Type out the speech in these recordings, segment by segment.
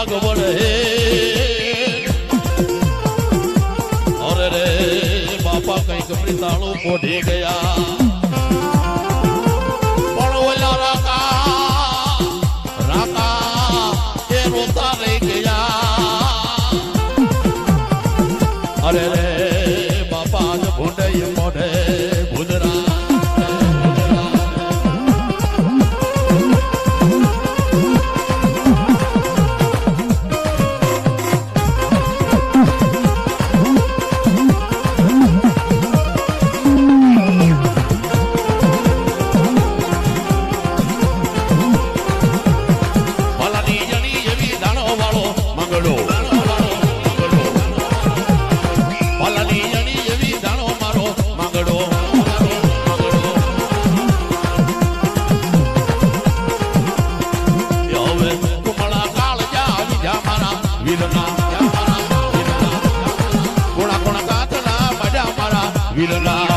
રાગવણ હે. અરે રે બાપા કંઈક પ્રીતાળું મોઢી ગયા. We're not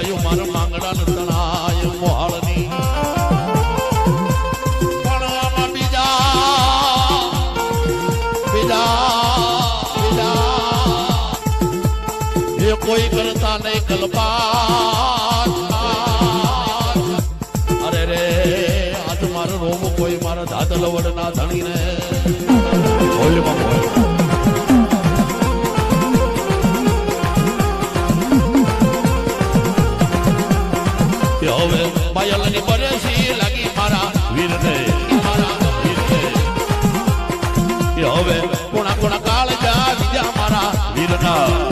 ગાયું માર માંગડા તણાય મોહાળની કોઈ કરતા નહીં કલ્પા અરે રે આજ મારો રોમ કોઈ મારા દાદલ વડના ધણીને પાયલની બરસી લાગી મારા વીરને. હવે કોણા કોણા કાળ જા બીજા મારા વીરના.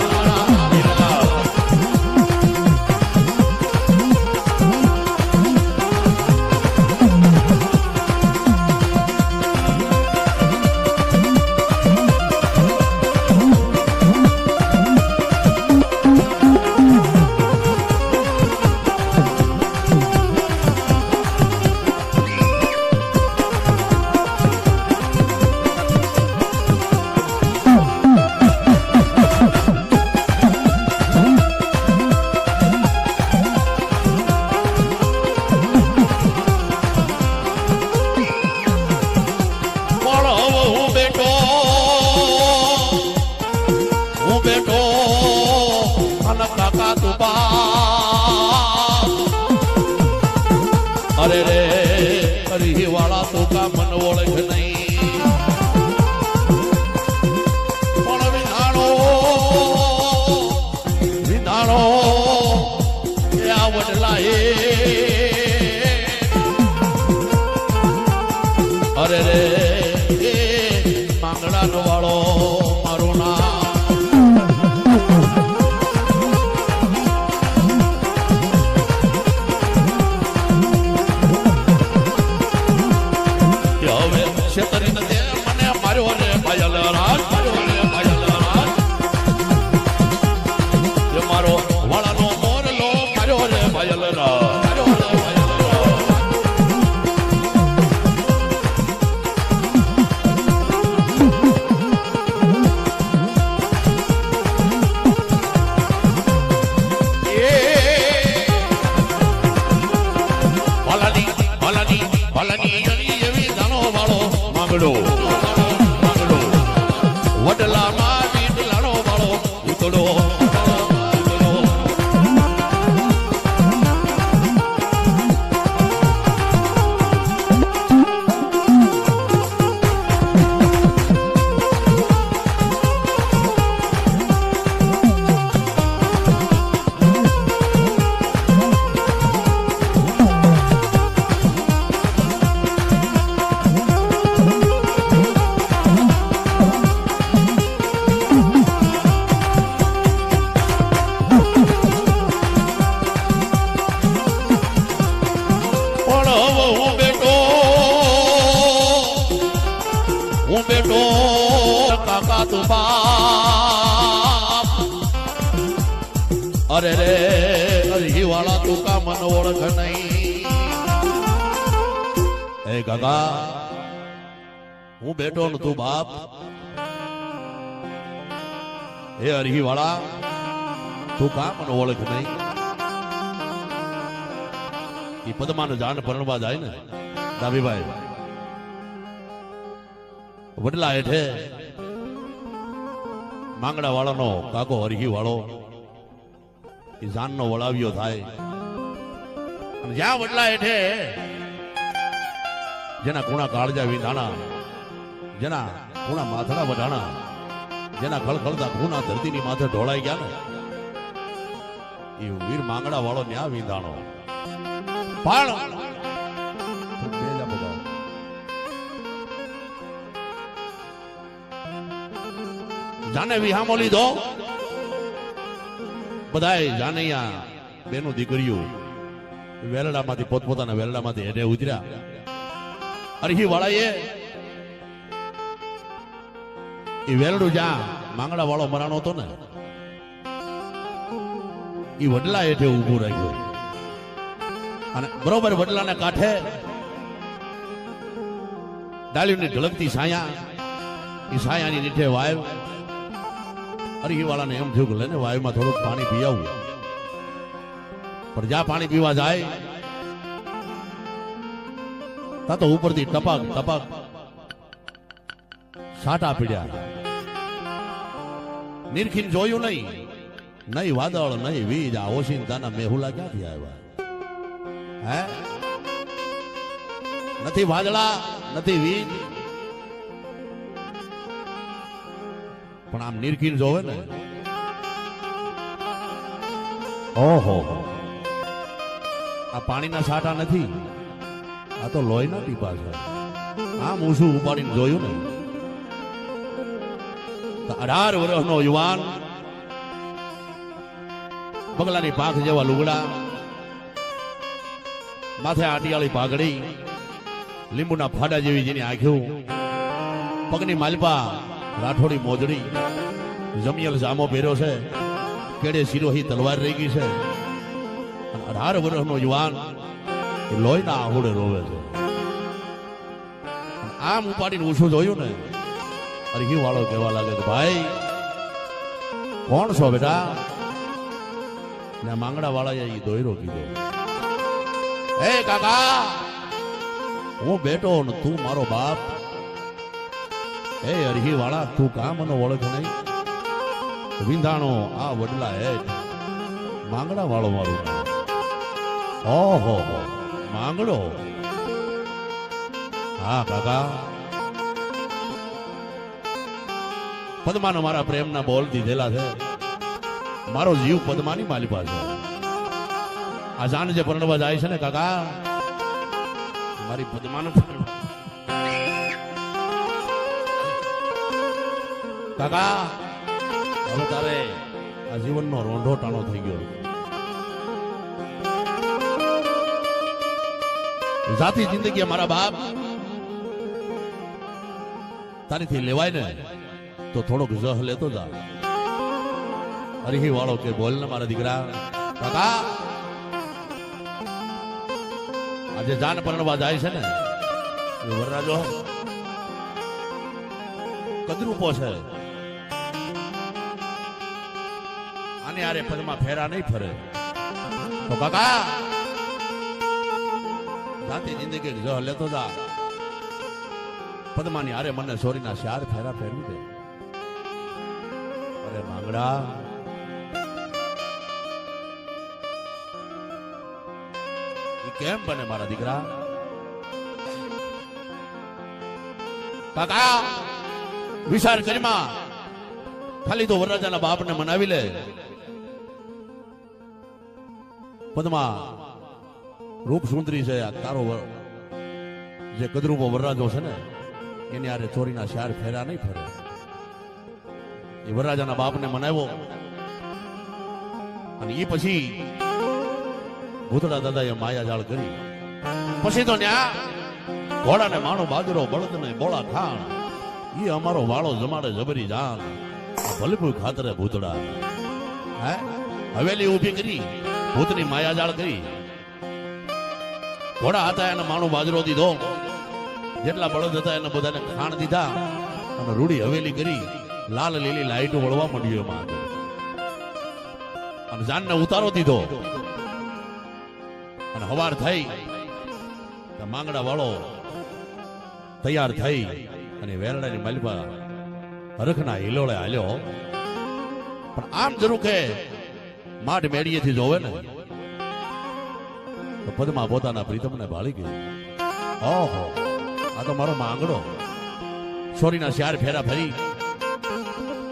સાસુ બાપ અરે રે અરહીવાળા તું કા મન ઓળખ નહીં. એ ગગા, હું બેઠો ને તું બાપ. એ અરહીવાળા તું કા મન ઓળખ નહીં. એ પદ્માને જાણ પરણવા જાય ને ડાબીભાઈ વડલા હેઠે માંગડા વાળાનો કાકો હરહી વાળો એ જાનનો વળાવ્યો થાય. અને જ્યાં વડલા હેઠે જેના કુણા કાળજા વિંધાણા, જેના કુણા માથડા વઢાણા જેના ખળખળતા ખૂના ધરતીની માથે ઢોળાઈ ગયા ને, એ વીર માંગડા વાળો ન્યા વિંધાણો. પણ જાને વિહામો લીધો? બધાય જાનૈયા, બેનું દીકરીઓ, વેલડામાંથી, પોતપોતાના વેલડામાંથી હેઠે ઉતર્યા. અરહી વાળાએ એ વેલડું જ્યાં માંગડા વાળો મરાણો હતો ને, એ વડલા હેઠે ઊભું રાખ્યું. અને બરોબર વડલાને કાંઠે ડાળીની ઢળકતી છાયા એ છાયાની નીઠે વાયુ અરહી વાળાને એમ થયું કે લેને વાયુમાં થોડુંક પાણી પી આવું પણ પાણી પીવા જાય, ત્યાં તો ઉપરથી ટપક ટપક સાટા પીડ્યા. નિરખીને જોયું નહીં. નહીં વાદળ, નહીં વીજ. આ ઓશિંતાના મેહુલા ક્યાંથી આવ્યા? હે? નથી વાદળા, નથી વીજ. પણ આમ નિરખીન જોવે ને. ઓહો. આ પાણીના સાટા નથી. આ તો લોહીના ટીપા છે. આમ ઊંસું ઉપાડીને જોયું ને. અઢાર વર્ષનો યુવાન બગલાની પાંખ જેવા લુગડા, માથે આટિયાળી પાઘડી, લીંબુના ફાડા જેવી જેની આંખ્યું પગની માલપા રાઠોડી મોજડી જમિયલ જામો પહેર્યો છે. કેડે સિરોહી તલવાર રહી ગઈ છે. અઢાર વર્ષનો યુવાન એ લોહીના આહુડે રોવે છે. આમ ઉપાડીને ઓછું જોયું ને અરહી વાળો કહેવા લાગે કે ભાઈ, કોણ છો બેટા? ને માંગડા વાળાએ એ દોયરો કીધો, હે કાકા, હું બેટો ને તું મારો બાપ એ અરહી વાળા તું કા મને ઓળખ નહીં. વિંધાણો આ વડલા હેઠ. માંગડા વાળો મારું ઓહો, હો માંગડો હા, કાકા. પદ્માનો મારા પ્રેમના બોલ દીધેલા છે. મારો જીવ પદ્માની માલી પાસે આ જાન જે પરણવા જાય છે ને, કાકા? મારી પદ્માનો કાકા, હવે તારે આ જીવનનો રોંઢો ટાણો થઈ ગયો. જાતિ જિંદગી મારા બાપ. તારીથી લેવાય ને, તો થોડોક જહ લેતો જા. અરહી વાળો કે બોલ ને મારા દીકરા. કાકા, આજે જાન પરણવા જાય છે ને, એ વરરાજો. કદરૂપો છે. આને આરે પદમાં ફેરા નહીં ફરે. તો કાકા જાતી જિંદગી જો લેતો જા. પદમાની આરે મને સોરીના ચાર ફેરા ફેરવી દે. અરે માંગડા કેમ બને મારા દીકરા? કાકા, વિચાર કરીમાં ખાલી તો વરરાજાના બાપને મનાવી લે. પદ્મા, રૂપ સુંદરી છે તારો જે કદરૂપો વરરાજો છે ને, એની આરે ચોરીના શાર ફેરા નહીં ફરે. એ વરરાજાના બાપને મનાવ્યો. અને એ પછી ભૂતડા દાદાએ માયાજાળ કરી. પછી તો ન્યા ઘોડાને માણો, બાજરો બળદને બોળા ખાણ એ અમારો વાળો જમાડે જબરી જાણ. ભલપુર ખાતરે ભૂતળા હે? હવેલી ઊભી કરી. ભૂતની માયાજાળ કરી. ઘોડા હતા એને માણું બાજરો દીધો. જેટલા બળદ હતા એને બધાને ખાણ દીધા અને રૂડી હવેલી કરી લાલ લીલી લાઈટ વળવા માંડ્યું એમાં અને જાનને ઉતારો દીધો. અને હવાર થઈ. માંગડા વાળો તૈયાર થઈ અને વેરડાની મલબા હરખના હિલોળે હાલ્યો. પણ આમ જરૂર કે માઠ મેળીએથી જોવે ને. તો પદ્મા પોતાના પ્રીતમને ભાળી ગઈ. ઓહો, આ તો મારો માંગડો. છોરીના ચાર ફેરા ફરી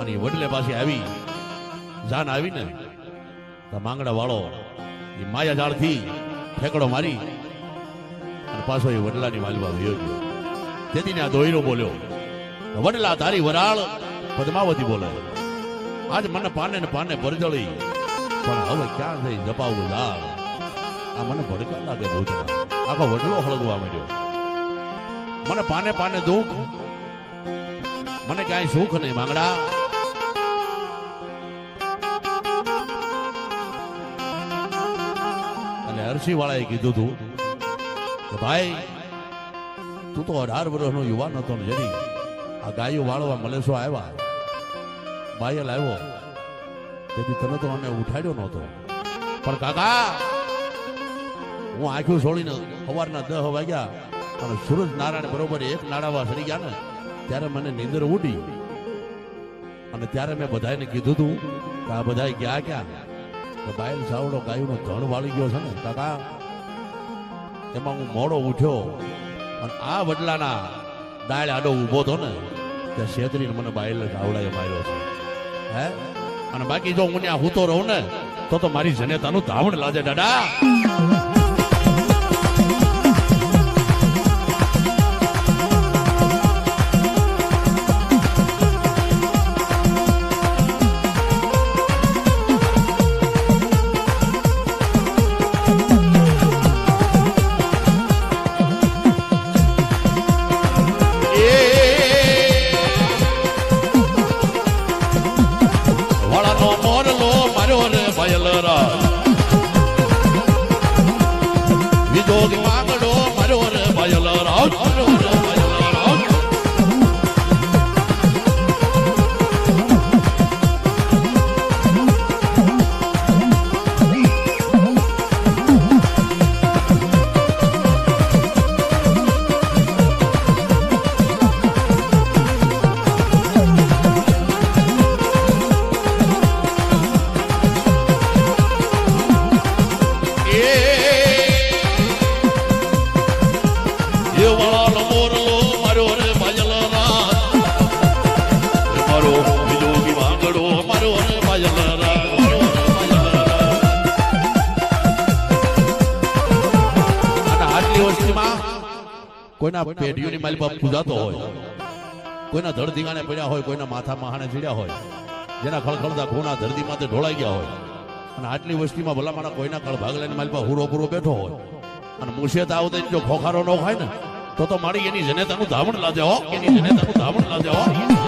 અને વડલે પાસે આવી. જાન આવી ને તો માંગડા વાળો એ માયા જાળથી ઠેકડો મારી અને પાછો એ વડલાની માલવા વયો ગયો. તેથી આ દોયરો બોલ્યો વડલા, તારી વરાળ પદ્માવતી બોલે આજ મને પાને ને પાને ભરજળી પણ હવે ક્યાં થઈ જપાવું લાલ આ મને ભડકા લાગે ભૂતના આખો વડલો હળગવા માંડ્યો. મને પાને પાને દુઃખ. મને ક્યાંય સુખ નહીં, માંગડા. અને હર્ષી વાળાએ કીધું તું કે ભાઈ, તું તો અઢાર વર્ષનો યુવાન હતો ને આ ગાયો વાળવા મલેશો આવ્યા. બાયલ આવ્યો. તેથી તને તો અમે ઉઠાડ્યો નહોતો. પણ કાકા, હું આંખું છોડીને સવારના દહ વાગ્યા અને સૂરજ નારાયણ બરોબર એક નાડાવા સરી ગયા ને, ત્યારે મને નીંદર ઉડી. અને ત્યારે મેં બધાને કીધું તું કે આ બધા ગયા ક્યાં? તો બાયલ સાવડો ગાયુંનો ધણ વાળી ગયો છે ને, કાકા, એમાં હું મોડો ઉઠ્યો અને આ વડલાના દાળ આડો ઊભો હતો ને, ત્યાં છેતરીને મને બાયલ સાવડાએ માર્યો છે. હે? અને બાકી જો હું ત્યાં હૂતો રહું ને, તો તો મારી જનેતાનું ધાવણ લાજે, દાદા. આટલી કોઈના પેઢીઓની માલી બાપ પૂજાતો હોય. કોઈના ધડ ધીંગાણે પડ્યા હોય કોઈના માથા મહાણે ચડ્યા હોય. જેના ખળખળતા ખૂણા ધરતી માથે ઢોળાઈ ગયા હોય. અને આટલી વસ્તીમાં ભલામાના કોઈના કળ ભાગલાની માલી પાસે હુરો પૂરો બેઠો હોય. અને મુશિયત આવતા જો ખોખારો ન ખાય ને તો તો મારી એની જનેતાનું ધાવણ લાજે હો. એની જનેતાનું ધાવણ લાજે હો.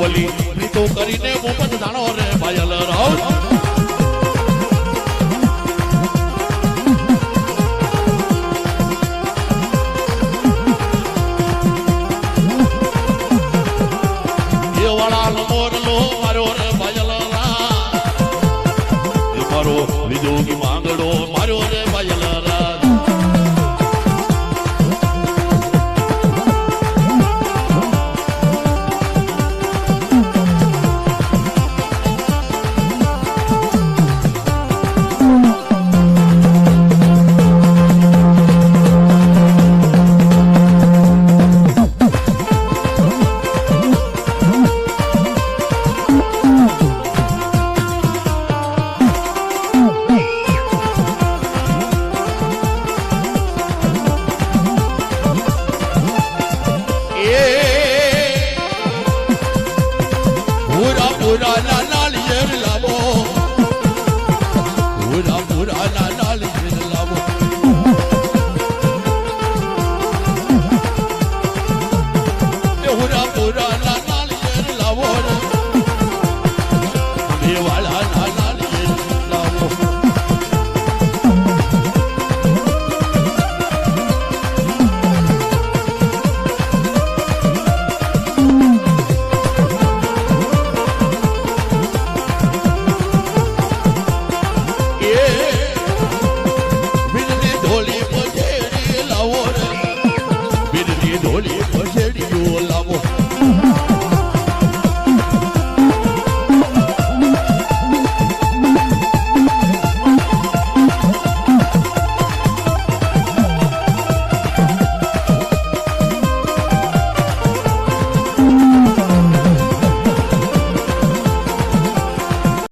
વલી રીતો કરીને મોપત જાણો રે પાયલ રાવ. મારો રે રા વિજોગી માંગડો મારો રે પાયલ